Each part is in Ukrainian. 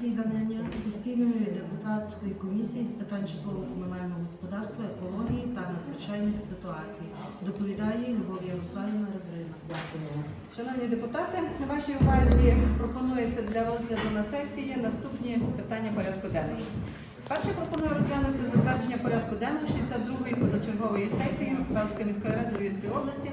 засідання постійної депутатської комісії з питань житлово-комунального господарства, екології та надзвичайних ситуацій. Доповідає Любов Ярославівна Ребрина. Шановні депутати, на вашій увазі пропонується для розгляду на сесії наступні питання порядку денного. Перше пропоную розглянути затвердження порядку денного 62-ї позачергової сесії Балтської міської ради Львівської області.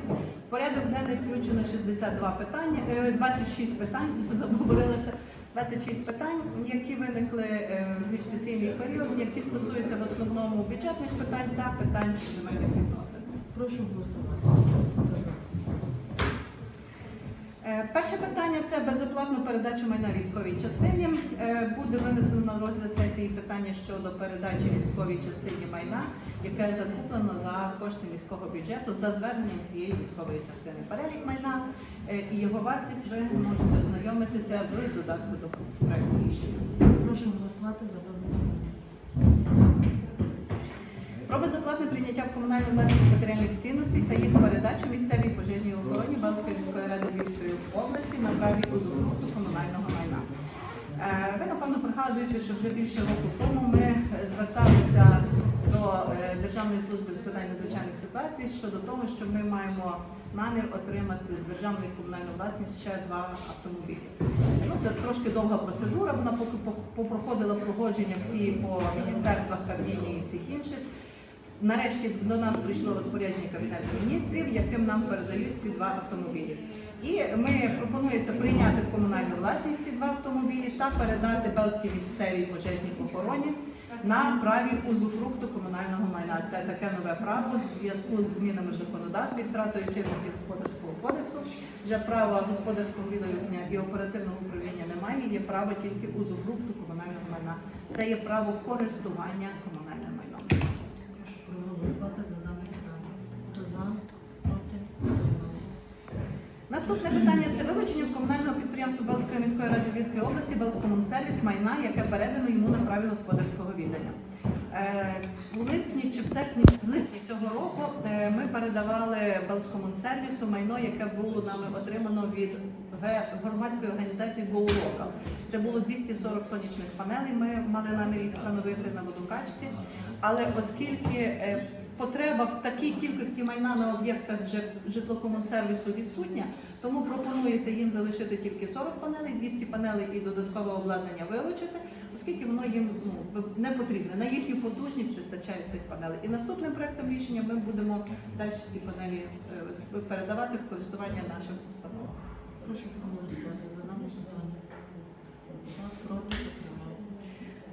Порядок денний включено 62 питання, е, 26 питань, заборилися. 26 питань, які виникли е, в міжсесійний період, які стосуються в основному бюджетних питань та питань земельних відносин. Прошу голосувати. Е, Перше питання це безоплатну передачу майна військовій частині. Е, Буде винесено на розгляд сесії питання щодо передачі військовій частині майна, яке закуплено за кошти міського бюджету за зверненням цієї військової частини. Перелік майна і його вартість ви можете ознайомитися в додатку до проекту рішення. Прошу голосувати за дане. Про безоплатне прийняття в комунальну власність матеріальних цінностей та їх передачу місцевій пожежній охороні Балтської міської ради Львівської області на праві узурпу комунального майна. Е, Ви, напевно, пригадуєте, що вже більше року тому ми зверталися до е, Державної служби з питань надзвичайних ситуацій щодо того, що ми маємо намір отримати з державної комунальної власність ще два автомобілі. Ну, це трошки довга процедура, вона поки попроходила погодження всі по міністерствах, Кабміні і всіх інших. Нарешті до нас прийшло розпорядження Кабінету міністрів, яким нам передають ці два автомобілі. І ми пропонується прийняти в комунальну власність ці два автомобілі та передати Белській місцевій пожежній охороні на праві узуфрукту комунального майна. Це таке нове право в зв'язку з змінами в законодавстві, втратою чинності господарського кодексу. Вже права господарського відання і оперативного управління немає. Є право тільки узуфрукту комунального майна. Це є право користування комунальним майном. Прошу проголосувати за дане питання. Хто за? Проти? Наступне питання це вилучення в комунального підприємства Белської міської ради Львівської області Белскомунсервіс майна, яке передано йому на праві господарського віддання. Е, У липні чи в серпні в липні цього року е, ми передавали Белскомунсервісу майно, яке було нами отримано від громадської організації GoLocal. Це було 240 сонячних панелей. Ми мали намір їх встановити на водокачці. Але оскільки е, потреба в такій кількості майна на об'єктах жи- житлокомунсервісу відсутня, тому пропонується їм залишити тільки 40 панелей, 200 панелей і додаткове обладнання вилучити, оскільки воно їм ну, не потрібне. На їхню потужність вистачає цих панелей. І наступним проектом рішення ми будемо далі ці панелі е, передавати в користування нашим установам. Прошу проголосувати за питання. Проти? Утримались?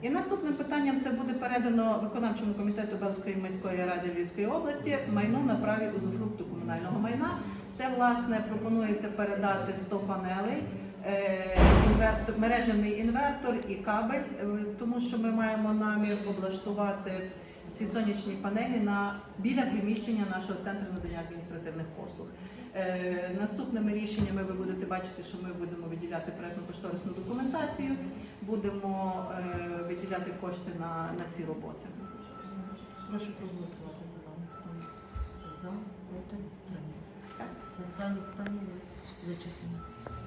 І наступним питанням це буде передано виконавчому комітету Белської міської ради Львівської області майно на праві узуфрукту комунального майна. Це власне пропонується передати 100 панелей, е, інвертор, мережевний інвертор і кабель, е, тому що ми маємо намір облаштувати ці сонячні панелі на біля приміщення нашого центру надання адміністративних послуг. Е, Наступними рішеннями ви будете бачити, що ми будемо виділяти проектно-кошторисну документацію, будемо е, виділяти кошти на, на ці роботи. Прошу проголосувати за дане. Хто за, проти? Утримались? Так. Все, дані питання вичерпані.